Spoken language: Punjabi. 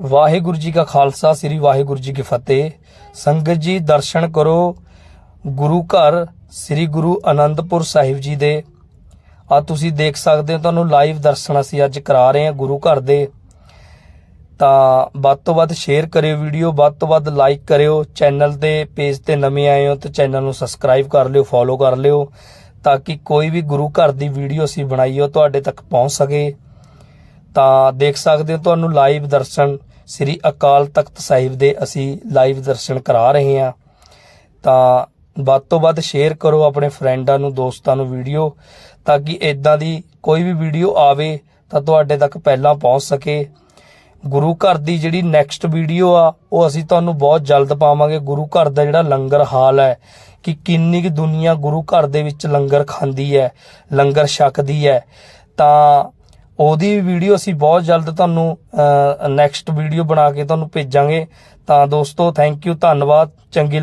ਵਾਹਿਗੁਰੂ ਜੀ ਕਾ ਖਾਲਸਾ, ਸ੍ਰੀ ਵਾਹਿਗੁਰੂ ਜੀ ਕੀ ਫਤਿਹ। ਸੰਗਤ ਜੀ, ਦਰਸ਼ਨ ਕਰੋ। ਗੁਰੂ ਘਰ, ਸ੍ਰੀ ਗੁਰੂ ਅਨੰਦਪੁਰ ਸਾਹਿਬ ਜੀ ਦੇ। ਆ ਤੁਸੀਂ ਦੇਖ ਸਕਦੇ ਹੋ, ਤੁਹਾਨੂੰ ਲਾਈਵ ਦਰਸ਼ਨ ਅਸੀਂ ਅੱਜ ਕਰਾ ਰਹੇ ਹਾਂ ਗੁਰੂ ਘਰ ਦੇ। ਤਾਂ ਵੱਧ ਤੋਂ ਵੱਧ ਸ਼ੇਅਰ ਕਰਿਓ ਵੀਡੀਓ ਵੱਧ ਤੋਂ ਵੱਧ ਲਾਈਕ ਕਰਿਓ। ਚੈਨਲ ਤੇ ਪੇਜ ਤੇ ਨਵੇਂ ਆਏ ਹੋ ਤਾਂ ਚੈਨਲ ਨੂੰ ਸਬਸਕ੍ਰਾਈਬ ਕਰ ਲਿਓ ਫੋਲੋ ਕਰ ਲਿਓ। ਤਾਂ ਕਿ ਕੋਈ ਵੀ ਗੁਰੂ ਘਰ ਦੀ ਵੀਡੀਓ ਅਸੀਂ ਬਣਾਈ ਹੋ ਤੁਹਾਡੇ ਤੱਕ ਪਹੁੰਚ ਸਕੇ। ਤਾਂ ਦੇਖ ਸਕਦੇ ਹੋ ਤੁਹਾਨੂੰ ਲਾਈਵ ਦਰਸ਼ਨ ਸ੍ਰੀ ਅਕਾਲ ਤਖਤ ਸਾਹਿਬ ਦੇ ਅਸੀਂ ਲਾਈਵ ਦਰਸ਼ਨ ਕਰਾ ਰਹੇ ਹਾਂ। ਤਾਂ ਵੱਧ ਤੋਂ ਵੱਧ ਸ਼ੇਅਰ ਕਰੋ ਆਪਣੇ ਫਰੈਂਡਾਂ ਨੂੰ, ਦੋਸਤਾਂ ਨੂੰ ਵੀਡੀਓ ਤਾਂ ਕਿ ਇਦਾਂ ਦੀ ਕੋਈ ਵੀ ਵੀਡੀਓ ਆਵੇ ਤਾਂ ਤੁਹਾਡੇ ਤੱਕ ਪਹਿਲਾਂ ਪਹੁੰਚ ਸਕੇ। ਗੁਰੂ ਘਰ ਦੀ ਜਿਹੜੀ ਨੈਕਸਟ ਵੀਡੀਓ ਆ, ਉਹ ਅਸੀਂ ਤੁਹਾਨੂੰ ਬਹੁਤ ਜਲਦ ਪਾਵਾਂਗੇ। ਗੁਰੂ ਘਰ ਦਾ ਜਿਹੜਾ ਲੰਗਰ ਹਾਲ ਹੈ ਕਿ ਕਿੰਨੀ ਕੁ ਦੁਨੀਆ ਗੁਰੂ ਘਰ ਦੇ ਵਿੱਚ ਲੰਗਰ ਖਾਂਦੀ ਹੈ, ਲੰਗਰ ਛਕਦੀ ਹੈ। ਤਾਂ ਉਹਦੀ ਵੀਡੀਓ ਅਸੀਂ ਬਹੁਤ ਜਲਦ ਤੁਹਾਨੂੰ ਨੈਕਸਟ ਵੀਡੀਓ ਬਣਾ ਕੇ ਤੁਹਾਨੂੰ ਭੇਜਾਂਗੇ। ਤਾਂ ਦੋਸਤੋ ਥੈਂਕ ਯੂ ਧੰਨਵਾਦ, ਚੰਗੀ